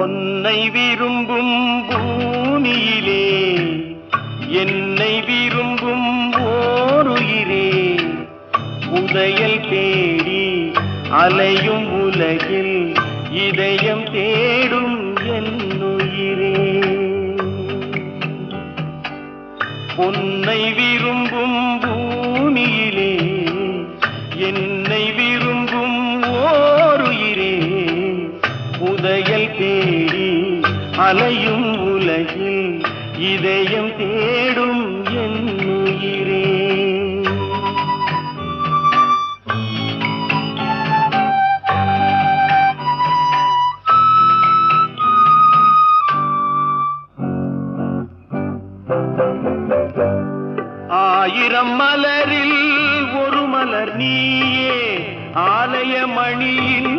உன்னை விரும்பும் பூமியிலே என்னை விரும்பும் ஓருயிரே. உதயல் தேடி அலையும் உலகில் இதயம் தேடும் என்னுயிரே. உன்னை விரும்பும் பூமியிலே என் அலையும் உலகில் இதயம் தேடும் என் உயிரே. ஆயிரம் மலரில் ஒரு மலர் நீயே ஆலய மணியின்